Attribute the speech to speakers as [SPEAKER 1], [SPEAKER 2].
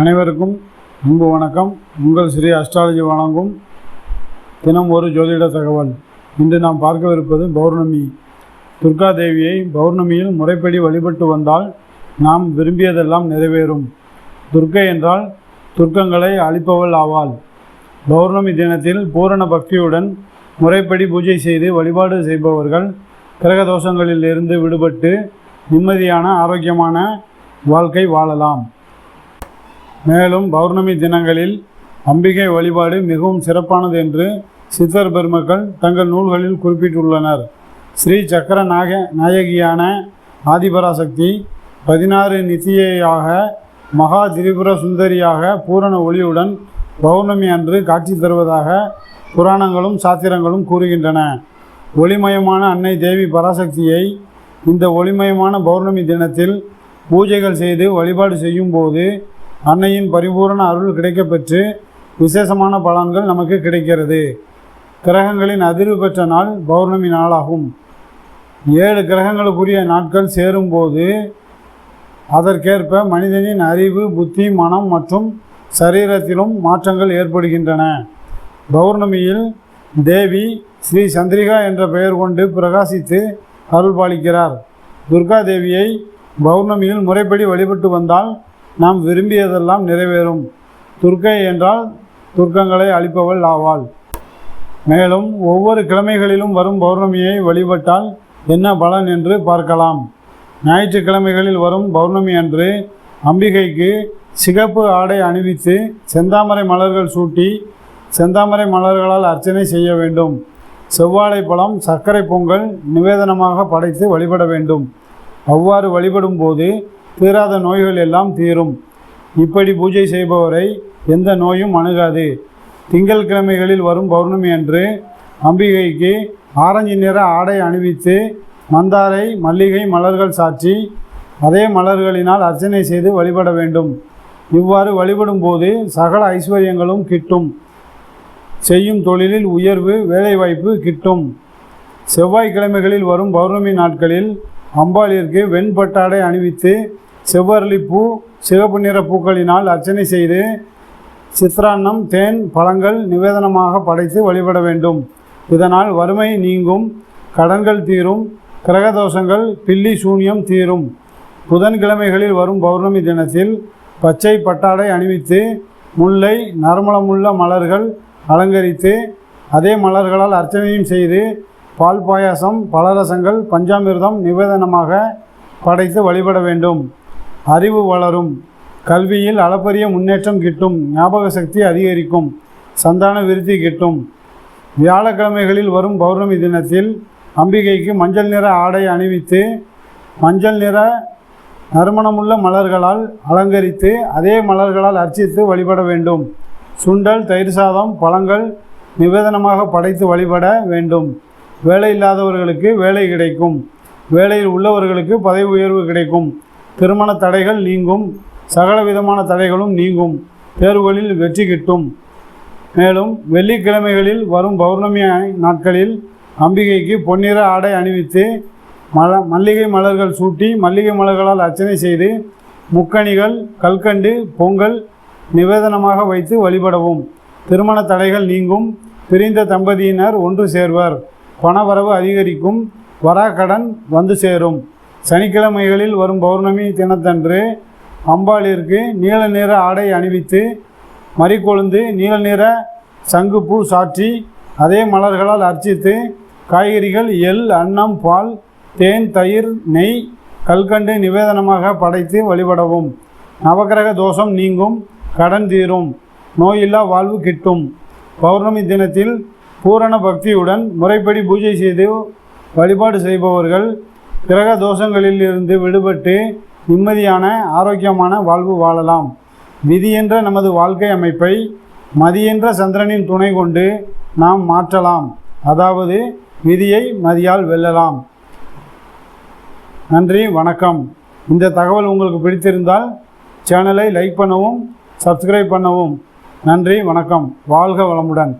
[SPEAKER 1] அனைவருக்கும் அன்பு வணக்கம். உங்கள் ஸ்ரீ அஸ்ட்ராலஜி வழங்கும் தினம் ஒரு ஜோதிட தகவல். இன்று நாம் பார்க்கவிருப்பது பௌர்ணமி. துர்கா தேவியை பௌர்ணமியில் முறைப்படி வழிபட்டு வந்தால் நாம் விரும்பியதெல்லாம் நிறைவேறும். துர்க்கை என்றால் துர்க்கங்களை அழிப்பவள் ஆவாள். பௌர்ணமி தினத்தில் பூரண பக்தியுடன் முறைப்படி பூஜை செய்து வழிபாடு செய்பவர்கள் கிரக தோஷங்களில் இருந்து விடுபட்டு நிம்மதியான ஆரோக்கியமான வாழ்க்கை வாழலாம். மேலும் பௌர்ணமி தினங்களில் அம்பிகை வழிபாடு மிகவும் சிறப்பானது என்று சித்தர் பெருமக்கள் தங்கள் நூல்களில் குறிப்பிட்டுள்ளனர். ஸ்ரீ சக்கர நாக நாயகியான ஆதிபராசக்தி பதினாறு நித்தியையாக மகா திரிபுர சுந்தரியாக பூரண ஒளியுடன் பௌர்ணமி அன்று காட்சி தருவதாக புராணங்களும் சாத்திரங்களும் கூறுகின்றன. ஒளிமயமான அன்னை தேவி பராசக்தியை இந்த ஒளிமயமான பௌர்ணமி தினத்தில் பூஜைகள் செய்து வழிபாடு செய்யும் போது அன்னையின் பரிபூரண அருள் கிடைக்கப்பெற்று விசேஷமான பலன்கள் நமக்கு கிடைக்கிறது. கிரகங்களின் அதிர்வு பெற்ற நாள் பௌர்ணமி நாளாகும். ஏழு கிரகங்களுக்குரிய நாட்கள் சேரும்போது அதற்கேற்ப மனிதனின் அறிவு புத்தி மனம் மற்றும் சரீரத்திலும் மாற்றங்கள் ஏற்படுகின்றன. பௌர்ணமியில் தேவி ஸ்ரீ சந்திரிகா என்ற பெயர் கொண்டு பிரகாசித்து அருள் பாலிக்கிறார் துர்கா தேவியை பௌர்ணமியில் முறைப்படி வழிபட்டு வந்தால் நாம் விரும்பியதெல்லாம் நிறைவேறும். துர்க்கை என்றால் துர்க்கங்களை அழிப்பவள் ஆவாள். மேலும் ஒவ்வொரு கிழமைகளிலும் வரும் பௌர்ணமியை வழிபட்டால் என்ன பலன் என்று பார்க்கலாம். ஞாயிற்றுக்கிழமைகளில் வரும் பௌர்ணமி அன்று அம்பிகைக்கு சிகப்பு ஆடை அணிவித்து செந்தாமரை மலர்கள் சூட்டி செந்தாமரை மலர்களால் அர்ச்சனை செய்ய வேண்டும். செவ்வாழை பழம் சர்க்கரை பொங்கல் நிவேதனமாக படைத்து வழிபட வேண்டும். அவ்வாறு வழிபடும் போது தீராத நோய்கள் எல்லாம் தீரும். இப்படி பூஜை செய்பவரை எந்த நோயும் அணுகாது. திங்கள் கிழமைகளில் வரும் பௌர்ணமி அன்று அம்பிகைக்கு ஆரஞ்சு நிற ஆடை அணிவித்து மந்தாரை மல்லிகை மலர்கள் சாற்றி அதே மலர்களினால் அர்ச்சனை செய்து வழிபட வேண்டும். இவ்வாறு வழிபடும் போது சகல ஐஸ்வர்யங்களும் கிட்டும். செய்யும் தொழிலில் உயர்வு வேலைவாய்ப்பு கிட்டும். செவ்வாய்க்கிழமைகளில் வரும் பௌர்ணமி நாட்களில் அம்பாளிற்கு வெண்பட்டாடை அணிவித்து செவ்வரளி பூ சிவப்பு நிற பூக்களினால் அர்ச்சனை செய்து சித்ரான்னம் தேன் பழங்கள் நிவேதனமாக படைத்து வழிபட வேண்டும். இதனால் வறுமை நீங்கும் கடன்கள் தீரும் கிரகதோஷங்கள் பில்லி சூன்யம் தீரும். புதன்கிழமைகளில் வரும் பௌர்ணமி தினத்தில் பச்சை பட்டாடை அணிவித்து முல்லை நறுமணமுள்ள மலர்கள் அலங்கரித்து அதே மலர்களால் அர்ச்சனையும் செய்து பால் பாயாசம் பலரசங்கள் பஞ்சாமிர்தம் நிவேதனமாக படைத்து வழிபட வேண்டும். அறிவு வளரும். கல்வியில் அளப்பரிய முன்னேற்றம் கிட்டும். ஞாபக சக்தி அதிகரிக்கும். சந்தான விருத்தி கிட்டும். வியாழக்கிழமைகளில் வரும் பௌர்ணமி தினத்தில் அம்பிகைக்கு மஞ்சள் நிற ஆடை அணிவித்து மஞ்சள் நிற நறுமணமுள்ள மலர்களால் அலங்கரித்து அதே மலர்களால் அர்ச்சித்து வழிபட வேண்டும். சுண்டல் தயிர் சாதம் பழங்கள் நிவேதனமாக படைத்து வழிபட வேண்டும். வேலை இல்லாதவர்களுக்கு வேலை கிடைக்கும். வேலையில் உள்ளவர்களுக்கு பதவி உயர்வு கிடைக்கும். திருமண தடைகள் நீங்கும். சகல விதமான தடைகளும் நீங்கும். தேர்வுகளில் வெற்றி கிட்டும். மேலும் வெள்ளிக்கிழமைகளில் வரும் பௌர்ணமி நாட்களில் அம்பிகைக்கு பொன்னிற ஆடை அணிவித்து மல மல்லிகை மலர்கள் சூட்டி மல்லிகை மலர்களால் அர்ச்சனை செய்து முக்கணிகள் கல்கண்டு பொங்கல் நிவேதனமாக வைத்து வழிபடவும். திருமண தடைகள் நீங்கும். பிரிந்த தம்பதியினர் ஒன்று சேர்வர். பணவரவு அதிகரிக்கும் வராக்கடன் வந்து சேரும். சனிக்கிழமைகளில் வரும் பௌர்ணமி தினத்தன்று அம்பாளிற்கு நீல நிற ஆடை அணிவித்து மறிக்கொழுந்து நீல நிற சங்குப்பூ சாற்றி அதே மலர்களால் அர்ச்சித்து காய்கறிகள் எள் அன்னம் பால் தேன் தயிர் நெய் கல்கண்டு நிவேதனமாக படைத்து வழிபடவும். நவக்கிரக தோஷம் நீங்கும் கடன் தீரும் நோயில்லா வாழ்வு கிட்டும். பௌர்ணமி தினத்தில் பூரண பக்தியுடன் முறைப்படி பூஜை செய்து வழிபாடு செய்பவர்கள் கிரக தோஷங்களில் இருந்து விடுபட்டு நிம்மதியான ஆரோக்கியமான வாழ்வு வாழலாம். விதியென்ற நமது வாழ்க்கை அமைப்பை மதியென்ற சந்திரனின் துணை கொண்டு நாம் மாற்றலாம். அதாவது விதியை மதியால் வெல்லலாம். நன்றி வணக்கம். இந்த தகவல் உங்களுக்கு பிடித்திருந்தால் சேனலை லைக் பண்ணவும் சப்ஸ்கிரைப் பண்ணவும். நன்றி வணக்கம். வாழ்க வளமுடன்.